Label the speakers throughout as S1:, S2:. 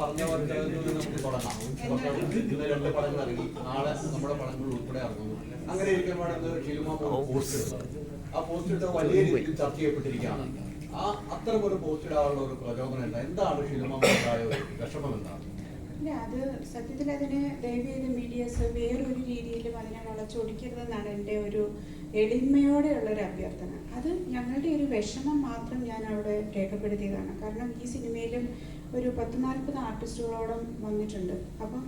S1: പറഞ്ഞ പോലെ നമുക്ക് തുടങ്ങാം. ഇന്ന് രണ്ട് പടങ്ങൾ ഇറങ്ങി നാളെ നമ്മുടെ പടങ്ങൾ ഉൾപ്പെടെ ഇറങ്ങുന്നു. അങ്ങനെ ഇരിക്കുമ്പോഴാണ് ഇന്ന് ഷിലുമ പോസ്റ്റ് ആ പോസ്റ്റ് വലിയ രീതിയിൽ ചർച്ച ചെയ്യപ്പെട്ടിരിക്കുകയാണ്. ആ അത്തരം ഒരു പോസ്റ്റ് ഇടാനുള്ള ഒരു പ്രചോദനം എന്താ? എന്താണ് ഷിലുമ ഉണ്ടായ ഒരു വിഷമം എന്താണ്?
S2: ഇല്ല അത് സത്യത്തിൽ അതിന് ദയവേത് മീഡിയസ് വേറൊരു രീതിയിലും അതിനെ വളച്ചൊടിക്കരുതെന്നാണ് എന്റെ ഒരു എളിമയോടെയുള്ള ഒരു അഭ്യർത്ഥന. അത് ഞങ്ങളുടെ ഒരു വിഷമം മാത്രം ഞാൻ അവിടെ രേഖപ്പെടുത്തിയതാണ്. കാരണം ഈ സിനിമയിലും ഒരു പത്ത് നാൽപ്പത് ആർട്ടിസ്റ്റുകളോളം വന്നിട്ടുണ്ട്. അപ്പം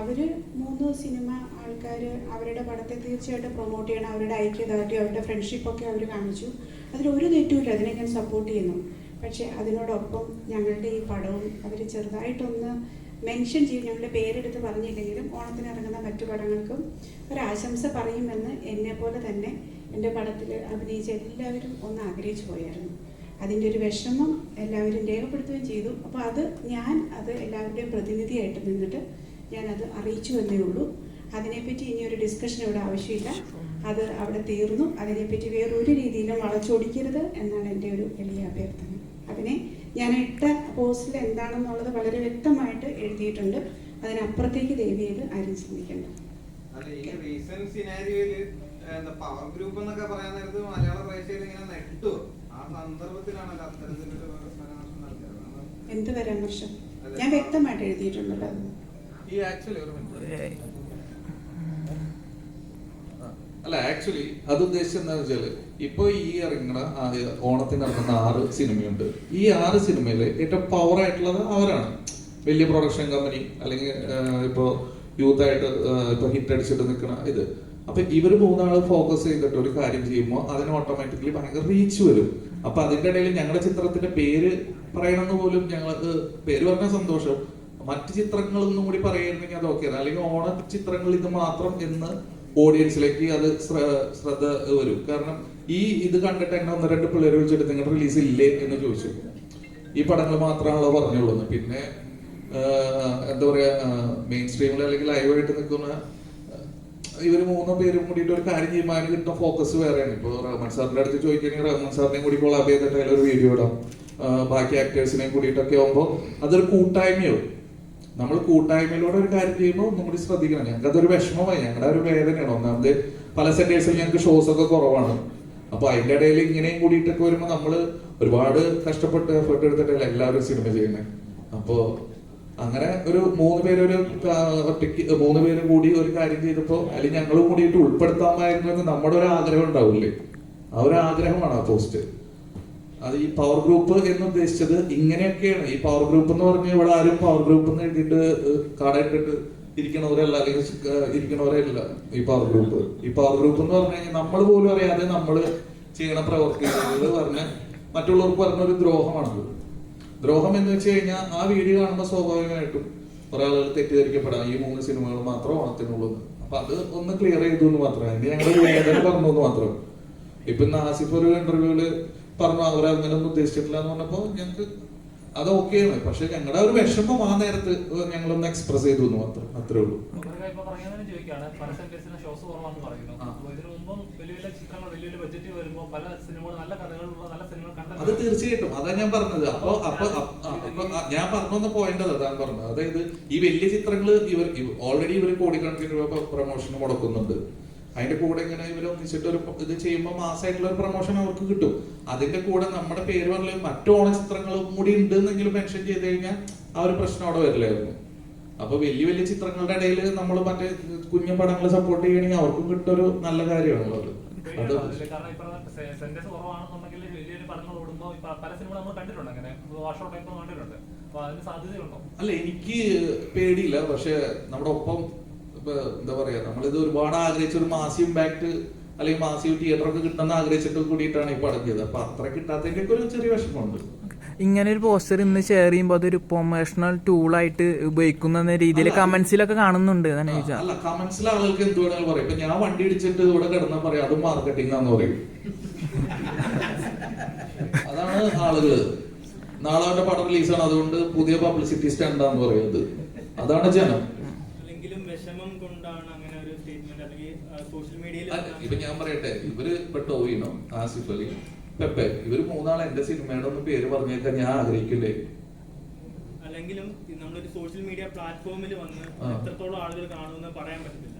S2: അവർ മൂന്ന് സിനിമ ആൾക്കാർ അവരുടെ പടത്തെ തീർച്ചയായിട്ടും പ്രൊമോട്ട് ചെയ്യണം. അവരുടെ ഐക്യദാർഢ്യം അവരുടെ ഫ്രണ്ട്ഷിപ്പൊക്കെ അവർ കാണിച്ചു. അതിലൊരു തെറ്റുമില്ല. അതിനെ ഞാൻ സപ്പോർട്ട് ചെയ്യുന്നു. പക്ഷേ അതിനോടൊപ്പം ഞങ്ങളുടെ ഈ പടവും അവർ ചെറുതായിട്ടൊന്ന് മെൻഷൻ ചെയ്യും ഞങ്ങളുടെ പേരെടുത്ത് പറഞ്ഞില്ലെങ്കിലും ഓണത്തിന് ഇറങ്ങുന്ന മറ്റു പടങ്ങൾക്കും ഒരാശംസ പറയുമെന്ന് എന്നെ പോലെ തന്നെ എന്റെ പടത്തിൽ അഭിനയിച്ച എല്ലാവരും ഒന്ന് ആഗ്രഹിച്ചു പോയായിരുന്നു. അതിന്റെ ഒരു വിഷമം എല്ലാവരും രേഖപ്പെടുത്തുകയും ചെയ്തു. അപ്പോൾ അത് ഞാൻ അത് എല്ലാവരുടെയും പ്രതിനിധിയായിട്ട് നിന്നിട്ട് ഞാനത് അറിയിച്ചു എന്നേ ഉള്ളൂ. അതിനെപ്പറ്റി ഇനി ഒരു ഡിസ്കഷൻ ഇവിടെ ആവശ്യമില്ല. അത് അവിടെ തീർന്നു. അതിനെപ്പറ്റി വേറൊരു രീതിയിലും വളച്ചൊടിക്കരുത് എന്നാണ് എന്റെ ഒരു വലിയ അഭ്യർത്ഥന. അതിനെ ഞാൻ ഇട്ട പോസ്റ്റിൽ എന്താണെന്നുള്ളത് വളരെ വ്യക്തമായിട്ട് എഴുതിയിട്ടുണ്ട്. അതിനപ്പുറത്തേക്ക് ദേവി ചെയ്ത് ആരും ചിന്തിക്കേണ്ട.
S3: അല്ല ഈ റീസെന്റ് സിനാരിയോയിൽ എന്താ പവർ ഗ്രൂപ്പ് എന്നൊക്കെ പറയാൻ നേരത്ത് മലയാള പ്രേക്ഷകർ ഇങ്ങനെ നെട്ടു. ആ സന്ദർഭത്തിലാണ്
S2: എന്ത് പരാമർശം? ഞാൻ വ്യക്തമായിട്ട് എഴുതിയിട്ടുണ്ടല്ലോ.
S4: ഈ ആക്ച്വലി ഒരു അല്ല ആക്ച്വലി അത് ഉദ്ദേശിച്ചത് എന്താണെന്ന് വെച്ചാൽ ഇപ്പൊ ഈ ഇറങ്ങുന്ന ഓണത്തിന് ഇറങ്ങുന്ന ആറ് സിനിമയുണ്ട്. ഈ ആറ് സിനിമയിൽ ഏറ്റവും പവർ ആയിട്ടുള്ളത് അവരാണ്. വലിയ പ്രൊഡക്ഷൻ കമ്പനി അല്ലെങ്കിൽ ഇപ്പോ യൂത്ത് ആയിട്ട് ഇപ്പൊ ഹിറ്റ് അടിച്ചിട്ട് നിൽക്കുന്ന ഇത്. അപ്പൊ ഇവർ മൂന്നാൾ ഫോക്കസ് ചെയ്തിട്ട് ഒരു കാര്യം ചെയ്യുമ്പോൾ അതിന് ഓട്ടോമാറ്റിക്കലി ഭയങ്കര റീച്ച് വരും. അപ്പൊ അതിന്റെ ഇടയിൽ ഞങ്ങളുടെ ചിത്രത്തിന്റെ പേര് പറയണമെന്ന് പോലും ഞങ്ങൾക്ക് പേര് പറഞ്ഞ സന്തോഷം. മറ്റ് ചിത്രങ്ങളൊന്നും കൂടി പറയുന്നെങ്കിൽ അത് ഓക്കെ അല്ലെങ്കിൽ ഓണ ചിത്രങ്ങൾ ഇത് മാത്രം എന്ന് ഓഡിയൻസിലേക്ക് അത് ശ്രദ്ധ വരും. കാരണം ഈ ഇത് കണ്ടിട്ട് എന്നെ ഒന്ന് രണ്ട് പിള്ളേർ വിളിച്ചിട്ട് നിങ്ങളുടെ റിലീസ് ഇല്ലേ എന്ന് ചോദിച്ചു. ഈ പടങ്ങൾ മാത്രമാണല്ലോ പറഞ്ഞുള്ളൂ. പിന്നെ എന്താ പറയാ മെയിൻ സ്ട്രീമിൽ അല്ലെങ്കിൽ ലൈവായിട്ട് നിൽക്കുന്ന ഇവർ മൂന്ന് പേരും കൂടിയിട്ട് ഒരു കാര്യം ചെയ്യുമ്പോൾ കിട്ടുന്ന ഫോക്കസ് വേറെയാണ്. ഇപ്പോൾ റഹ്മാൻ സാറിന്റെ അടുത്ത് ചോദിക്കുകയാണെങ്കിൽ റഹ്മാൻ സാറിനെയും കൂടി കൊളാബ് ചെയ്തിട്ട് അതിലൊരു വീഡിയോ ഇടാം. ബാക്കി ആക്ടേഴ്സിനെയും കൂടിയിട്ടൊക്കെ ആകുമ്പോൾ അതൊരു കൂട്ടായ്മയോ നമ്മൾ കൂട്ടായ്മയിലൂടെ ഒരു കാര്യം ചെയ്യുമ്പോൾ ഒന്നും കൂടി ശ്രദ്ധിക്കണം. ഞങ്ങൾക്ക് അതൊരു വിഷമമായി. ഞങ്ങളുടെ ഒരു വേദനയാണ്. ഒന്നാമത് പല സെന്റേഴ്സിൽ ഞങ്ങൾക്ക് ഷോസ് ഒക്കെ കുറവാണ്. അപ്പൊ അതിന്റെ ഇടയിൽ ഇങ്ങനെയും കൂടിയിട്ടൊക്കെ വരുമ്പോൾ നമ്മൾ ഒരുപാട് കഷ്ടപ്പെട്ട് എഫേർട്ട് എടുത്തിട്ടല്ല എല്ലാവരും സിനിമ ചെയ്യുന്നത് അപ്പോ അങ്ങനെ ഒരു മൂന്ന് പേരൊരു ഒറ്റയ്ക്ക് മൂന്ന് പേരും കൂടി ഒരു കാര്യം ചെയ്തപ്പോ അല്ലെങ്കിൽ ഞങ്ങളും കൂടിയിട്ട് ഉൾപ്പെടുത്താമായിരുന്നു എന്ന് നമ്മുടെ ഒരു ആഗ്രഹം ഉണ്ടാവില്ലേ? ആ ഒരു ആഗ്രഹമാണ് ആ പോസ്റ്റ് അത് ഈ പവർ ഗ്രൂപ്പ് എന്ന് ഉദ്ദേശിച്ചത് ഇങ്ങനെയൊക്കെയാണ്. ഈ പവർ ഗ്രൂപ്പ് എന്ന് പറഞ്ഞ ഇവിടെ ആരും പവർ ഗ്രൂപ്പ് എന്ന് എഴുതിയിട്ട് കടയിട്ടിട്ട് ഇരിക്കണവരല്ല അല്ലെങ്കിൽ ഇരിക്കണവരല്ല ഈ പവർ ഗ്രൂപ്പ് ഈ പവർ ഗ്രൂപ്പ് എന്ന് പറഞ്ഞു കഴിഞ്ഞാൽ നമ്മൾ പോലും അറിയാതെ നമ്മൾ ചെയ്യണ പ്രവർത്തി പറഞ്ഞ മറ്റുള്ളവർക്ക് പറഞ്ഞ ഒരു ദ്രോഹമാണത്. ദ്രോഹം എന്ന് വെച്ച് കഴിഞ്ഞാൽ ആ വീഡിയോ കാണുമ്പോൾ സ്വാഭാവികമായിട്ടും കുറെ ആളുകൾ തെറ്റിദ്ധരിക്കപ്പെടാം. ഈ മൂന്ന് സിനിമകൾ മാത്രം ഓണത്തിനുള്ളൂ. അപ്പൊ അത് ഒന്ന് ക്ലിയർ ചെയ്തു എന്ന് മാത്രമേ ഞങ്ങൾ പറഞ്ഞു എന്ന് മാത്രം. ഇപ്പൊ ഇന്ന് ആസിഫ് ഒരു ഇന്റർവ്യൂൽ പറഞ്ഞു അവർ ഒന്നും ഉദ്ദേശിച്ചിട്ടില്ല എന്ന് പറഞ്ഞപ്പോ ഞങ്ങൾക്ക് അത് ഓക്കെയാണ് പക്ഷെ ഞങ്ങളുടെ ഒരു വിഷമം ആ നേരത്ത് ഞങ്ങളൊന്ന് എക്സ്പ്രസ് ചെയ്തു എന്ന് മാത്രം അത്രേ ഉള്ളൂ. അത് തീർച്ചയായിട്ടും. അതാ ഞാൻ പറഞ്ഞത്. അപ്പൊ അപ്പൊ ഞാൻ പറഞ്ഞ പോയിന്റ് അതാ പറഞ്ഞത്. അതായത് ഈ വലിയ ചിത്രങ്ങൾ ഇവർ ഓൾറെഡി ഇവർ കോടിക്കണക്കിന് രൂപ പ്രൊമോഷൻ മുടക്കുന്നുണ്ട്. അതിന്റെ കൂടെ ഇങ്ങനെ ഇവർ ഒന്നിച്ചിട്ട് ഒരു ഇത് ചെയ്യുമ്പോൾ മാസമായിട്ടുള്ള ഒരു പ്രൊമോഷൻ അവർക്ക് കിട്ടും. അതിന്റെ കൂടെ നമ്മുടെ പേര് പറഞ്ഞ മറ്റു ഓണ ചിത്രങ്ങളും കൂടി ഉണ്ട് എന്നെങ്കിലും മെൻഷൻ ചെയ്ത് കഴിഞ്ഞാൽ ആ ഒരു പ്രശ്നം അവിടെ വരില്ലായിരുന്നു. അപ്പൊ വലിയ വലിയ ചിത്രങ്ങളുടെ ഇടയിൽ നമ്മൾ മറ്റേ കുഞ്ഞു പടങ്ങൾ സപ്പോർട്ട് ചെയ്യണമെങ്കിൽ അവർക്കും കിട്ടൊരു നല്ല കാര്യമാണല്ലോ അല്ല എനിക്ക് പേടിയില്ല. പക്ഷെ നമ്മുടെ ഒപ്പം എന്താ പറയാ നമ്മളിത് ഒരുപാട് ആഗ്രഹിച്ച ഒരു മാസി ഇമ്പാക്ട് അല്ലെങ്കിൽ മാസീവ് തിയേറ്റർ ഒക്കെ കിട്ടണമെന്ന് ആഗ്രഹിച്ചിട്ട് കൂടിയിട്ടാണ് ഈ പടക്കിയത് അപ്പൊ അത്ര കിട്ടാത്തതിന്റെ ഒക്കെ ഒരു ചെറിയ വിഷമമുണ്ട്.
S5: ഇങ്ങനെ ഒരു പോസ്റ്റർ ഇന്ന് ഷെയർ ചെയ്യുമ്പോൾ അതൊരു പ്രൊമോഷണൽ ടൂളായിട്ട് ഉപയോഗിക്കുന്ന രീതിയിൽ കമന്റ്സിലൊക്കെ കാണുന്നുണ്ട്
S4: അല്ല കമന്റ്സിൽ ആളുകൾക്ക് എന്ത് വേണമെങ്കിലും പറയും. ഇപ്പൊ ഞാൻ വണ്ടി ഇടിച്ചിട്ട് ഇവിടെ കിടന്നാൽ പറയാം അതും മാർക്കറ്റിംഗ് ആന്ന് പറയും. അതാണ് ആളുകൾ നാളെ അവന്റെ പടം റിലീസാണ് അതുകൊണ്ട് പുതിയ പബ്ലിസിറ്റി സ്റ്റാൻഡാന്ന് പറയുന്നത് അതാണ് ജനം
S6: അല്ലെങ്കിലും വിഷമം കൊണ്ടാണ് അങ്ങനെ ഒരു സ്റ്റേറ്റ്മെന്റ് അല്ലെങ്കിൽ സോഷ്യൽ മീഡിയയിൽ
S4: അല്ല, ഇപ്പൊ ഞാൻ പറയട്ടെ ഇവർ ഇപ്പൊ ടോവിനോ ആസിഫ് അലി പെപ്പെ ഇവർ മൂന്നാൾ എന്റെ സിനിമയുടെ ഒന്ന് പേര് പറഞ്ഞേക്കാൻ ഞാൻ ആഗ്രഹിക്കില്ലേ?
S6: അല്ലെങ്കിലും നമ്മളൊരു സോഷ്യൽ മീഡിയ പ്ലാറ്റ്ഫോമിൽ വന്ന് എത്രത്തോളം ആളുകൾ കാണുമെന്ന് പറയാൻ പറ്റത്തില്ല.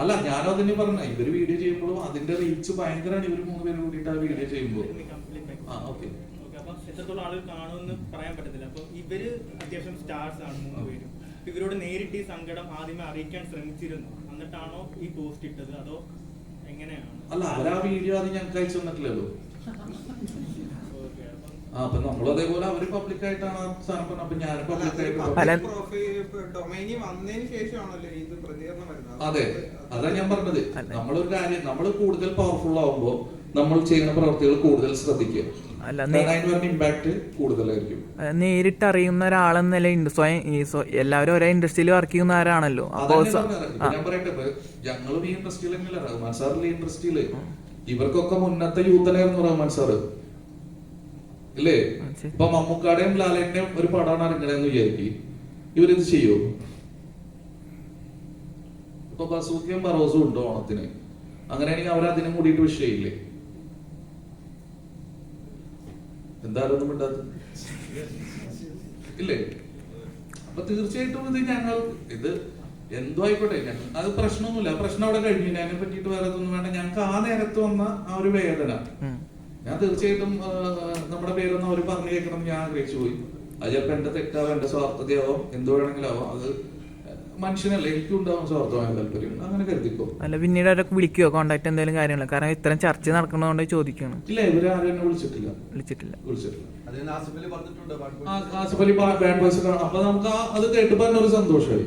S4: അല്ല ഞാനും അതിന് പറഞ്ഞ ഇവർ വീഡിയോ ചെയ്യുമ്പോഴും അതിന്റെ റീച്ച് ഭയങ്കരമാണ് ഇവർ മൂന്ന് പേര് കൂടിയിട്ട് ആ വീഡിയോ ചെയ്യുമ്പോൾ ആ ഓക്കെ
S6: എത്രത്തോളം ആളുകൾ കാണുമെന്ന് പറയാൻ പറ്റത്തില്ല. അപ്പൊ ഇവർ അത്യാവശ്യം സ്റ്റാർസ് ആണ് മൂന്ന് പേരും. ഇവരോട് നേരിട്ട് ഈ സങ്കടം ആദ്യമേ അറിയിക്കാൻ ശ്രമിച്ചിരുന്നു. എന്നിട്ടാണോ ഈ പോസ്റ്റ് ഇട്ടത്? അതോ എങ്ങനെയാണ്?
S4: അല്ല അവരാ വീഡിയോ അത് ഞങ്ങൾക്ക് അയച്ചു തന്നിട്ടില്ലല്ലോ
S6: ഓക്കെ അപ്പം
S4: നമ്മളും അതേപോലെ അവർ പബ്ലിക് ആയിട്ടാണ് ആ സാധനം പറഞ്ഞത്. അപ്പൊ ഞാൻ പബ്ലിക്
S5: അല്ല-
S4: ആയിട്ട്
S3: പ്രൊഫൈൽ ഡൊമൈനിൽ വന്നതിന് ശേഷമാണല്ലോ ഇത് പ്രതികരണം വരുന്നത്.
S4: അതെ അതാ ഞാൻ പറഞ്ഞത്. നമ്മളൊരു കാര്യം നമ്മൾ കൂടുതൽ പവർഫുൾ ആവുമ്പോ നമ്മൾ ചെയ്യുന്ന പ്രവർത്തികൾ കൂടുതൽ ശ്രദ്ധിക്കുക.
S5: അല്ല,
S4: ഇമ്പാക്ട് കൂടുതലായിരിക്കും.
S5: നേരിട്ട് അറിയുന്ന ഒരാളെന്ന നിലയുണ്ട് സ്വയം ഈ എല്ലാവരും ഒരേ ഇൻഡസ്ട്രിയിൽ വർക്ക് ചെയ്യുന്നവരാണല്ലോ
S4: അപ്പോൾ ഞങ്ങളും ഈ ഇൻഡസ്ട്രിയിൽ റഹ്മാൻ സാറിൽ ഇവർക്കൊക്കെ മുന്നത്തെ യൂത്തനായിരുന്നു റഹ്മാൻ സാറ്. ഇല്ലേ. ഇപ്പൊ മമ്മൂക്കാടെയും ലാലേന്റെയും ഒരു പടമാണ് ഇറങ്ങണെന്ന് വിചാരിക്കും. ഇവരിത് ചെയ്യോ? ഇപ്പൊ ബസൂക്കിയും ബറോസും ഉണ്ട് ഓണത്തിന്? അങ്ങനെയാണെങ്കിൽ അവരതിനും കൂടിയിട്ട് വിഷയമില്ലേ? എന്തായാലും മിണ്ടാത്ത ഇല്ലേ? അപ്പൊ തീർച്ചയായിട്ടും ഇത് ഞങ്ങൾ ഇത് എന്തോ ആയിക്കോട്ടെ. അത് പ്രശ്നമൊന്നുമില്ല. പ്രശ്നം അവിടെ കഴിഞ്ഞു. അതിനെ പറ്റിയിട്ട് വേറെ ഒന്നും വേണ്ട. ഞങ്ങൾക്ക് ആ നേരത്ത് വന്ന ആ ഒരു വേദന. ഞാൻ തീർച്ചയായിട്ടും നമ്മുടെ പേരൊന്നും അവർ പറഞ്ഞു കേൾക്കണം ഞാൻ ആഗ്രഹിച്ചു പോയി. അത് ചിലപ്പോ എന്റെ തെറ്റാവും എന്റെ സ്വാർത്ഥതയാവും എന്ത് വേണമെങ്കിലും ആവാം. അത് മനുഷ്യനല്ല എനിക്കും ഉണ്ടാവും സ്വാർത്ഥമായ താല്പര്യം. അങ്ങനെ
S5: അല്ല പിന്നീട് അവരൊക്കെ വിളിക്കുവോ? കോണ്ടാക്ട് എന്തെങ്കിലും കാര്യങ്ങളോ? കാരണം ഇത്രയും ചർച്ച നടക്കണതുകൊണ്ട് ചോദിക്കുകയാണ്
S4: ഇല്ല ഇവർ ആരും എന്നെ വിളിച്ചിട്ടില്ല.
S5: വിളിച്ചിട്ടില്ല.
S4: വിളിച്ചിട്ടില്ല. ആസിഫ് അലി ബാഡ് ബോയ്സ് അപ്പൊ നമുക്ക് അത് കേട്ട് പറഞ്ഞൊരു സന്തോഷമായി.